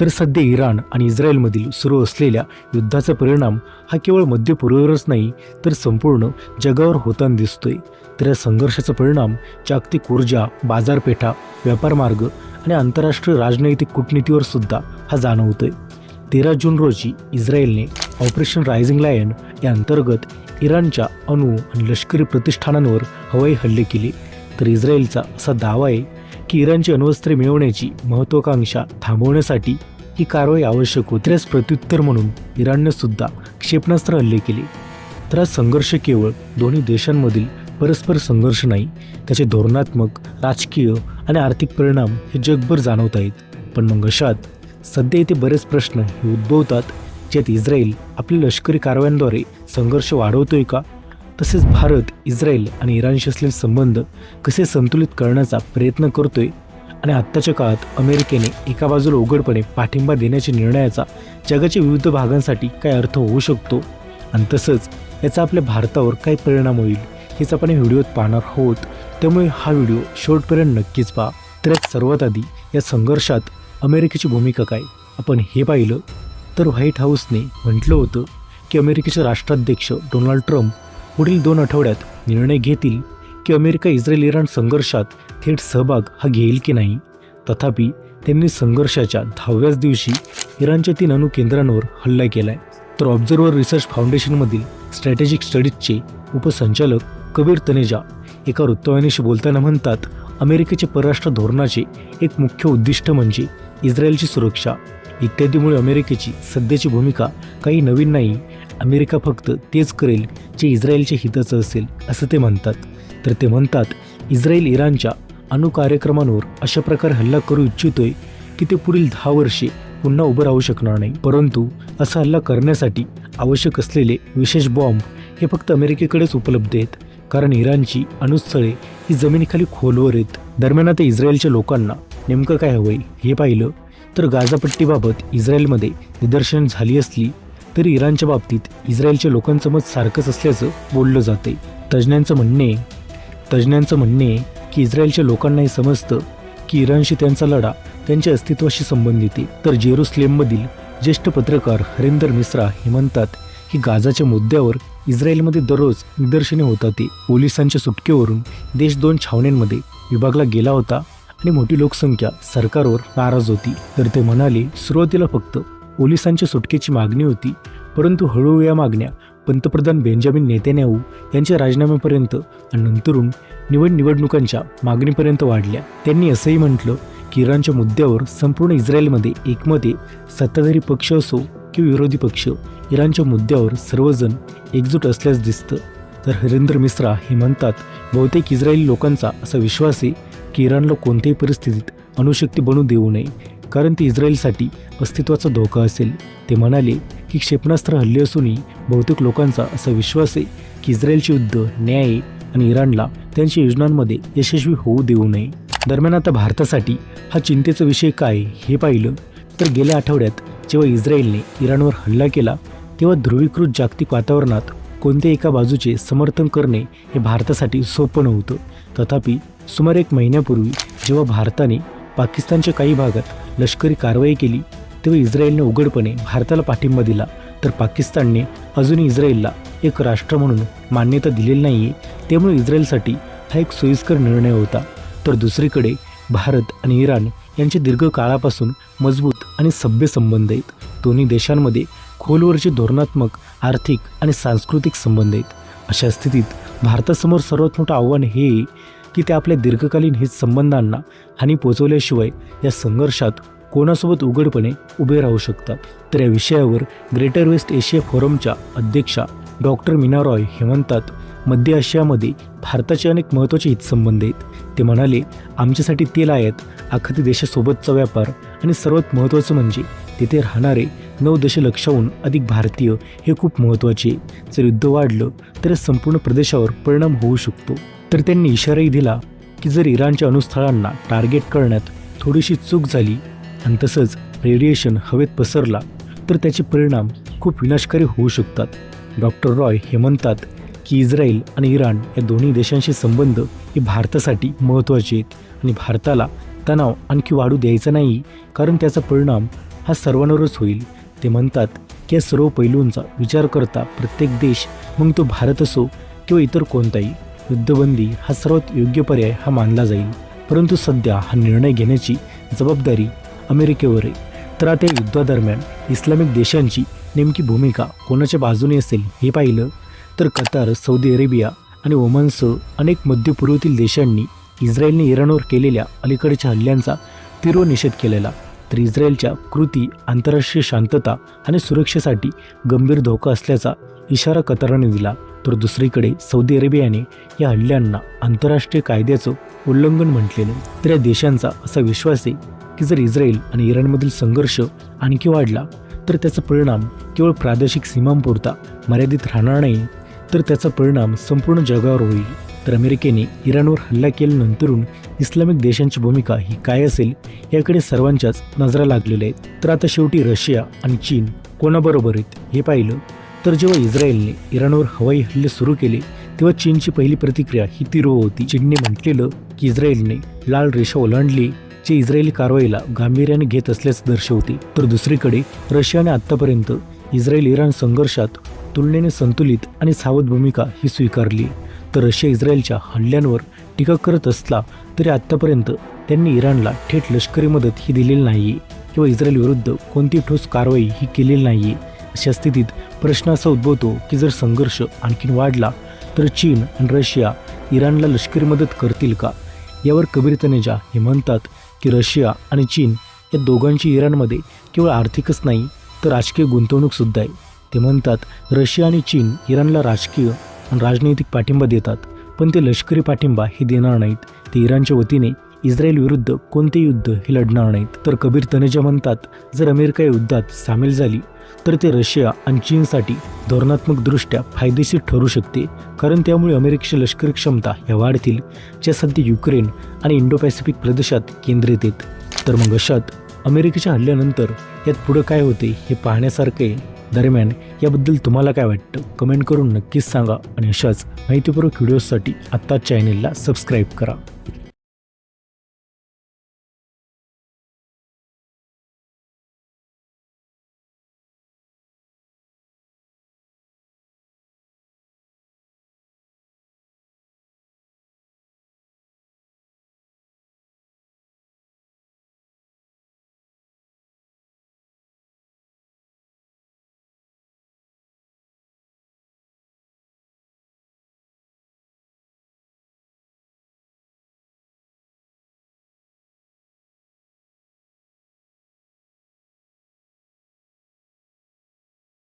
तर सध्या इराण आणि इस्रायलमधील सुरू असलेल्या युद्धाचा परिणाम हा केवळ मध्य पूर्वेवरच नाही तर संपूर्ण जगावर होताना दिसतोय. तर या संघर्षाचा परिणाम जागतिक ऊर्जा बाजारपेठा व्यापार मार्ग आणि आंतरराष्ट्रीय राजनैतिक कूटनीतीवर सुद्धा हा जाणवतोय. तेरा जून रोजी इस्रायलने ऑपरेशन रायझिंग लायन या अंतर्गत इराणच्या अणु आणि लष्करी प्रतिष्ठानांवर हवाई हल्ले केले. तर इस्रायलचा असा दावा आहे की इराणची अण्वस्त्रे मिळवण्याची महत्वाकांक्षा थांबवण्यासाठी ही कारवाई आवश्यक होत्यास प्रत्युत्तर म्हणून इराणने सुद्धा क्षेपणास्त्र हल्ले केले. तर हा संघर्ष केवळ दोन्ही देशांमधील परस्पर संघर्ष नाही त्याचे धोरणात्मक राजकीय आणि आर्थिक परिणाम हे जगभर जाणवत आहेत. पण मग अशात सध्या इथे बरेच प्रश्न हे उद्भवतात ज्यात इस्रायल आपल्या लष्करी कारवायांद्वारे संघर्ष वाढवतोय का? तसेच भारत इस्रायल आणि इराणशी असलेले संबंध कसे संतुलित करण्याचा प्रयत्न करतोय? आणि आत्ताच्या काळात अमेरिकेने एका बाजूला उघडपणे पाठिंबा देण्याच्या निर्णयाचा जगाच्या विविध भागांसाठी काय अर्थ होऊ शकतो? आणि तसंच याचा आपल्या भारतावर काय परिणाम होईल हेच आपण व्हिडिओत पाहणार आहोत. त्यामुळे हा व्हिडिओ शेवटपर्यंत नक्कीच पहा. तर सर्वात आधी या संघर्षात अमेरिकेची भूमिका काय? आपण हे पाहिलं. तर व्हाईट हाऊसने म्हटलं होतं की अमेरिकेचे राष्ट्राध्यक्ष डोनाल्ड ट्रम्प पुढील दोन आठवड्यात निर्णय घेतील. की अमेरिका इस्रायल इराण संघर्षात थेट सहभाग हा घेईल की नाही? तथापि त्यांनी संघर्षाच्या दहाव्याच दिवशी इराणच्या तीन अणु केंद्रांवर हल्ला केलाय. तर ऑब्झर्व्हर रिसर्च फाउंडेशनमधील स्ट्रॅटेजिक स्टडीजचे उपसंचालक कबीर तनेजा एका वृत्तवाहिनीशी बोलताना म्हणतात अमेरिकेचे परराष्ट्र धोरणाचे एक मुख्य उद्दिष्ट म्हणजे इस्रायलची सुरक्षा. इत्यादीमुळे अमेरिकेची सध्याची भूमिका काही नवीन नाही. अमेरिका फक्त तेच करेल जे इस्रायलच्या हिताचं असेल असं ते म्हणतात. तर ते म्हणतात इस्रायल इराणच्या अणुकार्यक्रमांवर अशा प्रकारे हल्ला करू इच्छितोय की ते पुढील दहा वर्षे पुन्हा उभं राहू शकणार नाही. परंतु असा हल्ला करण्यासाठी आवश्यक असलेले विशेष बॉम्ब हे फक्त अमेरिकेकडेच उपलब्ध आहेत. कारण इराणची अणुस्थळे ही जमिनीखाली खोलवर आहेत. दरम्यान आता इस्रायलच्या लोकांना नेमकं काय हवंय हे पाहिलं तर गाजापट्टीबाबत इस्रायलमध्ये निदर्शन झाली असली तरी इराणच्या बाबतीत इस्रायलच्या लोकांचं मत सारखंच असल्याचं बोललं जाते तज्ज्ञांचं म्हणणे तज्ज्ञांचं म्हणणे की इस्रायलच्या लोकांनाही समजतं की इराणशी त्यांचा लढा त्यांच्या अस्तित्वाशी संबंधित आहे. तर जेरुसलेममधील ज्येष्ठ पत्रकार हरिंदर मिश्रा हे म्हणतात की गाजाच्या मुद्द्यावर इस्रायलमध्ये दररोज निदर्शने होतात. ते पोलिसांच्या सुटकेवरून देश दोन छावण्यांमध्ये विभागला गेला होता आणि मोठी लोकसंख्या सरकारवर नाराज होती. तर ते म्हणाले सुरुवातीला फक्त पोलिसांच्या सुटकेची मागणी होती परंतु हळूहळू या मागण्या पंतप्रधान बेंजामिन नेतान्याहू यांच्या राजीनाम्यापर्यंत आणि नंतरून निवड निवडणुकांच्या मागणीपर्यंत वाढल्या. त्यांनी असंही म्हटलं की इराणच्या मुद्द्यावर संपूर्ण इस्रायलमध्ये एकमध्ये सत्ताधारी पक्ष असो किंवा विरोधी पक्ष इराणच्या मुद्द्यावर सर्वजण एकजूट असल्यास दिसतं. तर हरिंद्र मिश्रा हे म्हणतात बहुतेक इस्रायली लोकांचा असा विश्वास आहे की इराणला कोणत्याही परिस्थितीत अणुशक्ती बनू देऊ नये कारण ती इस्रायलसाठी अस्तित्वाचा धोका असेल. ते म्हणाले की क्षेपणास्त्र हल्ले असूनही बहुतेक लोकांचा असा विश्वास आहे की इस्रायलचे युद्ध न्याय आणि इराणला त्यांच्या योजनांमध्ये यशस्वी होऊ देऊ नये. दरम्यान आता भारतासाठी हा चिंतेचा विषय काय हे पाहिलं तर गेल्या आठवड्यात जेव्हा इस्रायलने इराणवर हल्ला केला तेव्हा ध्रुवीकृत जागतिक वातावरणात कोणत्या एका बाजूचे समर्थन करणे हे भारतासाठी सोपं नव्हतं. तथापि सुमारे एक महिन्यापूर्वी जेव्हा भारताने पाकिस्तानच्या काही भागात लष्करी कारवाई केली तेव्हा इस्रायलने उघडपणे भारताला पाठिंबा दिला. तर पाकिस्तानने अजूनही इस्रायलला एक राष्ट्र म्हणून मान्यता दिलेली नाही आहे त्यामुळे इस्रायलसाठी हा एक सोयीस्कर निर्णय होता. तर दुसरीकडे भारत आणि इराण यांचे दीर्घ काळापासून मजबूत आणि सभ्य संबंध आहेत. दोन्ही देशांमध्ये खोलवरचे धोरणात्मक आर्थिक आणि सांस्कृतिक संबंध आहेत. अशा स्थितीत भारतासमोर सर्वात मोठं आव्हान हे आहे की ते आपल्या दीर्घकालीन हित संबंधांना हानी पोचवल्याशिवाय या संघर्षात कोणासोबत उघडपणे उभे राहू शकतात. तर या विषयावर ग्रेटर वेस्ट एशिया फोरमच्या अध्यक्षा डॉक्टर मीना रॉय हे म्हणतात मध्य आशियामध्ये भारताचे अनेक महत्त्वाचे हितसंबंध आहेत. ते म्हणाले आमच्यासाठी तेल आयात आखाती देशासोबतचा व्यापार आणि सर्वात महत्त्वाचं म्हणजे तिथे राहणारे नऊ दशलक्षाहून अधिक भारतीय हे खूप महत्त्वाचे जर युद्ध वाढलं तर संपूर्ण प्रदेशावर परिणाम होऊ शकतो. तर त्यांनी इशाराही दिला की जर इराणच्या अणुस्थळांना टार्गेट करण्यात थोडीशी चूक झाली आणि तसंच रेडिएशन हवेत पसरला तर त्याचे परिणाम खूप विनाशकारी होऊ शकतात. डॉक्टर रॉय हे म्हणतात की इस्रायल आणि इराण या दोन्ही देशांशी संबंध हे भारतासाठी महत्त्वाचे आहेत आणि भारताला तणाव आणखी वाढू द्यायचा नाही कारण त्याचा परिणाम हा सर्वांवरच होईल. ते म्हणतात की या सर्व पैलूंचा विचार करता प्रत्येक देश मग तो भारत असो किंवा इतर कोणताही युद्धबंदी हा सर्वात योग्य पर्याय हा मानला जाईल. परंतु सध्या हा निर्णय घेण्याची जबाबदारी अमेरिकेवरही. तर आता युद्धादरम्यान इस्लामिक देशांची नेमकी भूमिका कोणाच्या बाजूने असेल हे पाहिलं तर कतार सौदी अरेबिया आणि ओमानसह अनेक मध्यपूर्वतील देशांनी इस्रायलने इराणवर केलेल्या अलीकडच्या हल्ल्यांचा तीव्र निषेध केलेला. तर इस्रायलच्या कृती आंतरराष्ट्रीय शांतता आणि सुरक्षेसाठी गंभीर धोका असल्याचा इशारा कतारने दिला. तर दुसरीकडे सौदी अरेबियाने या हल्ल्यांना आंतरराष्ट्रीय कायद्याचं उल्लंघन म्हटलेलं. तर या देशांचा असा विश्वास आहे की जर इस्रायल आणि इराणमधील संघर्ष आणखी वाढला तर त्याचा परिणाम केवळ प्रादेशिक सीमांपुरता मर्यादित राहणार नाही तर त्याचा परिणाम संपूर्ण जगावर होईल. तर अमेरिकेने इराणवर हल्ला केल्यानंतरून इस्लामिक देशांची भूमिका ही काय असेल याकडे सर्वांच्याच नजरा लागलेल्या आहेत. तर आता शेवटी रशिया आणि चीन कोणाबरोबर आहेत हे पाहिलं तर जेव्हा इस्रायलने इराणवर हवाई हल्ले सुरू केले तेव्हा चीनची पहिली प्रतिक्रिया ही तिरो होती. चीनने म्हटलेलं की इस्रायलने लाल रेषा ओलांडली जे इस्रायली कारवाईला गांभीर्याने घेत असल्याचं दर्शवते तर दुसरीकडे रशियाने आत्तापर्यंत इस्रायल इराण संघर्षात तुलनेने संतुलित आणि सावध भूमिका ही स्वीकारली. तर रशिया इस्रायलच्या हल्ल्यांवर टीका करत असला तरी आत्तापर्यंत त्यांनी इराणला थेट लष्करी मदत ही दिलेली नाही किंवा इस्रायल विरुद्ध कोणती ठोस कारवाई ही केलेली नाही अशा स्थितीत प्रश्न असा उद्भवतो की जर संघर्ष आणखीन वाढला तर चीन आणि रशिया इराणला लष्करी मदत करतील का? यावर कबीर तनेजा हे म्हणतात. की रशिया आणि चीन या दोघांची इराणमध्ये केवळ आर्थिकच नाही तर राजकीय गुंतवणूकसुद्धा आहे. ते म्हणतात रशिया आणि चीन इराणला राजकीय आणि राजनैतिक पाठिंबा देतात पण ते लष्करी पाठिंबा हे देणार नाहीत. ते इराणच्या वतीने इस्रायल विरुद्ध कोणते युद्ध हे लढणार नाहीत. तर कबीर तनेजा म्हणतात जर अमेरिका या युद्धात सामील झाली तर ते रशिया आणि चीनसाठी धोरणात्मकदृष्ट्या फायदेशीर ठरू शकते. कारण त्यामुळे अमेरिकेची लष्करी क्षमता ह्या वाढतील ज्या सध्या युक्रेन आणि इंडो पॅसिफिक प्रदेशात केंद्रित आहेत. तर मग अशात अमेरिकेच्या हल्ल्यानंतर यात पुढं काय होते हे पाहण्यासारखे दरम्यान याबद्दल तुम्हाला काय वाटतं? कमेंट करून नक्कीच सांगा आणि अशाच माहितीपूर्वक व्हिडिओसाठी आत्ताच चॅनेलला सबस्क्राईब करा.